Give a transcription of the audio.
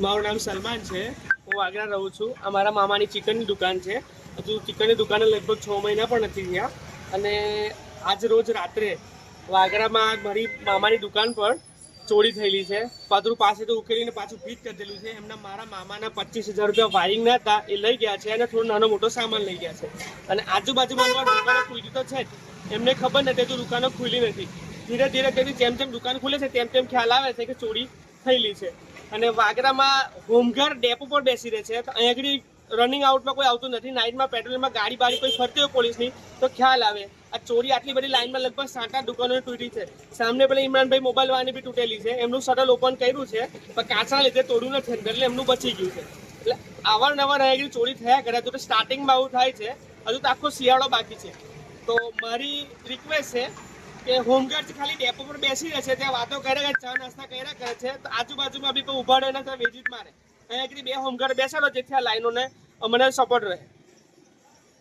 મારું નામ સલમાન છે. હું વાગરા રહું છું. અમારા મામાની ચિકનની દુકાન છે. હજુ ચિકનની દુકાને લગભગ છ મહિના પણ નથી થયા. અને આજ રોજ રાત્રે વાગરામાં મારી મામાની દુકાન પર ચોરી થયેલી છે. પાદરું પાસે તો ઉકેલીને પાછું ફીટ કરી દેલું છે. એમના મારા મામાના પચીસ હજાર રૂપિયા વાયરિંગના હતા. એ લઈ ગયા છે અને થોડો નાનો મોટો સામાન લઈ ગયા છે. અને આજુબાજુમાં દુકાનો ખુલી તો છે જ. એમને ખબર નથી તો દુકાનો ખુલી નથી. ધીરે ધીરે તેથી જેમ જેમ દુકાન ખુલે છે, તેમ તેમ ખ્યાલ આવે છે કે ચોરી થયેલી છે. અને વાગરામાં હોમગાર્ડ ડેપો પર બેસી રહે છે. તો અહીં રનિંગ આઉટમાં કોઈ આવતું નથી. નાઇટમાં પેટ્રોલિંગમાં ગાડી બાડી કોઈ ફરતી હોય પોલીસની તો ખ્યાલ આવે. આ ચોરી આટલી બધી લાઇનમાં લગભગ સાત આઠ દુકાનો તૂટી છે. સામને પેલા ઇમરાનભાઈ મોબાઈલ વાળાની બી તૂટેલી છે. એમનું શટલ ઓપન કર્યું છે પણ કાચના લીધે તોડ્યું નથી અંદર, એટલે એમનું બચી ગયું છે. એટલે અવારનવાર અહીં ચોરી થયા કરે તો સ્ટાર્ટિંગમાં આવું થાય છે. હજુ તો આખો શિયાળો બાકી છે. તો મારી રિક્વેસ્ટ છે કે હોમગાર્ડ ખાલી ડેપો પર બેસી રહે છે, ત્યાં વાતો કરે છે, ચા નાસ્તા કર્યા કરે છે, તો આજુબાજુમાં બી ઊભા રહે ને ત્યાં વેજી જ મારે. અહીંયા બે હોમગાર્ડ બેસાડો, જેથી આ લાઈનોને અમને સપોર્ટ રહે.